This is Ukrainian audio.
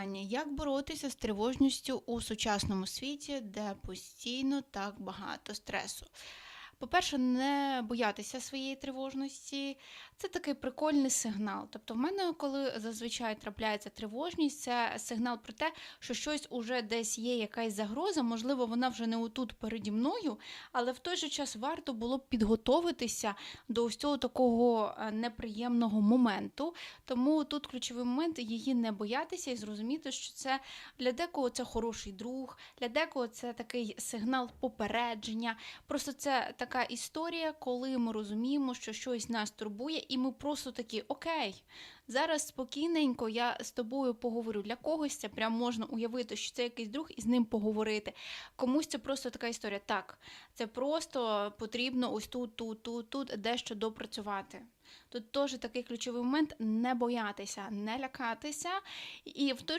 питання: як боротися з тривожністю у сучасному світі, де постійно так багато стресу? По-перше, не боятися своєї тривожності. Це такий прикольний сигнал. Тобто, в мене, коли зазвичай трапляється тривожність, це сигнал про те, що щось уже десь є, якась загроза, можливо, вона вже не отут переді мною, але в той же час варто було б підготовитися до ось цього такого е, неприємного моменту. Тому тут ключовий момент її не боятися і зрозуміти, що це для декого це хороший друг, для декого це такий сигнал попередження. Просто це така історія, коли ми розуміємо, що щось нас турбує, і ми просто такі окей. Зараз спокійненько я з тобою поговорю. Для когось це прям можна уявити, що це якийсь друг і з ним поговорити. Комусь це просто така історія. Так, це просто потрібно ось тут, тут, тут, тут дещо допрацювати. Тут теж такий ключовий момент не боятися, не лякатися, і в той же